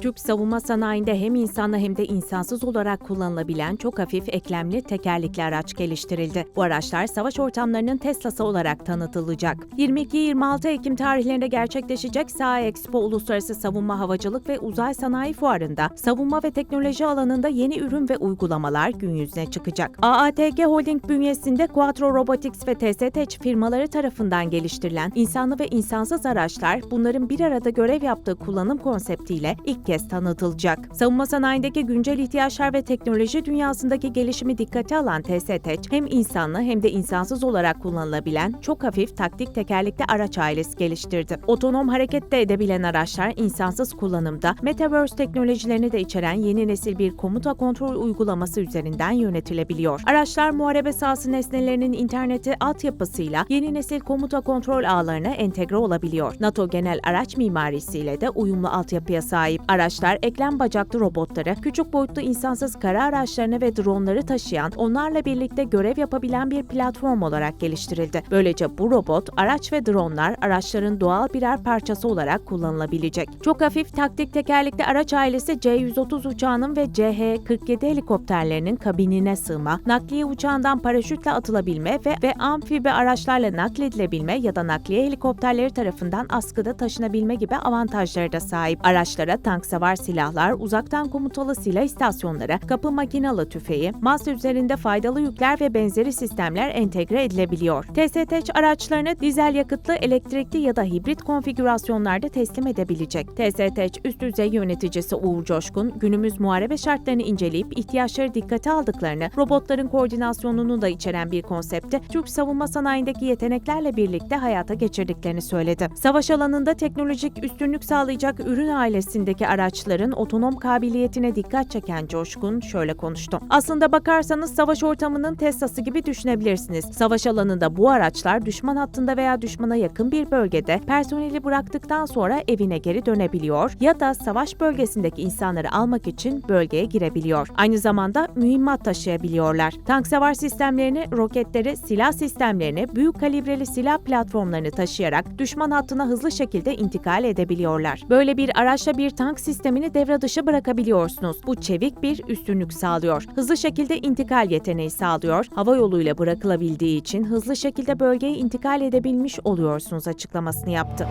Türk savunma sanayinde hem insanlı hem de insansız olarak kullanılabilen çok hafif eklemli tekerlekli araç geliştirildi. Bu araçlar savaş ortamlarının Tesla'sı olarak tanıtılacak. 22-26 Ekim tarihlerinde gerçekleşecek SAA Expo Uluslararası Savunma Havacılık ve Uzay Sanayi Fuarı'nda savunma ve teknoloji alanında yeni ürün ve uygulamalar gün yüzüne çıkacak. AATG Holding bünyesinde Quattro Robotics ve TSTech firmaları tarafından geliştirilen insanlı ve insansız araçlar bunların bir arada görev yaptığı kullanım konseptiyle ilk kez tanıtılacak. Savunma sanayindeki güncel ihtiyaçlar ve teknoloji dünyasındaki gelişimi dikkate alan TSTech hem insanlı hem de insansız olarak kullanılabilen çok hafif taktik tekerlekli araç ailesi geliştirdi. Otonom hareket de edebilen araçlar insansız kullanımda Metaverse teknolojilerini de içeren yeni nesil bir komuta kontrol uygulaması üzerinden yönetilebiliyor. Araçlar muharebe sahası nesnelerinin interneti altyapısıyla yeni nesil komuta kontrol ağlarına entegre olabiliyor. NATO genel araç mimarisiyle de uyumlu altyapıya sahip. Araçlar eklem bacaklı robotları, küçük boyutlu insansız kara araçlarını ve dronları taşıyan, onlarla birlikte görev yapabilen bir platform olarak geliştirildi. Böylece bu robot, araç ve dronlar araçların doğal birer parçası olarak kullanılabilecek. Çok hafif taktik tekerlekli araç ailesi C-130 uçağının ve CH-47 helikopterlerinin kabinine sığma, nakliye uçağından paraşütle atılabilme ve, ve amfibi araçlarla nakledilebilme ya da nakliye helikopterleri tarafından askıda taşınabilme gibi avantajları da sahip. Araçlara tank savar silahlar, uzaktan komutalı silah istasyonları, kapı makinalı tüfeği, masa üzerinde faydalı yükler ve benzeri sistemler entegre edilebiliyor. TSTH araçlarını dizel yakıtlı, elektrikli ya da hibrit konfigürasyonlarda teslim edebilecek. TSTH üst düzey yöneticisi Uğur Coşkun, günümüz muharebe şartlarını inceleyip ihtiyaçları dikkate aldıklarını, robotların koordinasyonunu da içeren bir konsepti Türk savunma sanayindeki yeteneklerle birlikte hayata geçirdiklerini söyledi. Savaş alanında teknolojik üstünlük sağlayacak ürün ailesindeki araçların otonom kabiliyetine dikkat çeken Coşkun şöyle konuştu. Aslında bakarsanız savaş ortamının Tesla'sı gibi düşünebilirsiniz. Savaş alanında bu araçlar düşman hattında veya düşmana yakın bir bölgede personeli bıraktıktan sonra evine geri dönebiliyor ya da savaş bölgesindeki insanları almak için bölgeye girebiliyor. Aynı zamanda mühimmat taşıyabiliyorlar. Tank savar sistemlerini, roketleri, silah sistemlerini, büyük kalibreli silah platformlarını taşıyarak düşman hattına hızlı şekilde intikal edebiliyorlar. Böyle bir araçla bir tank sistemini devre dışı bırakabiliyorsunuz. Bu çevik bir üstünlük sağlıyor. Hızlı şekilde intikal yeteneği sağlıyor. Hava yoluyla bırakılabildiği için hızlı şekilde bölgeye intikal edebilmiş oluyorsunuz açıklamasını yaptı.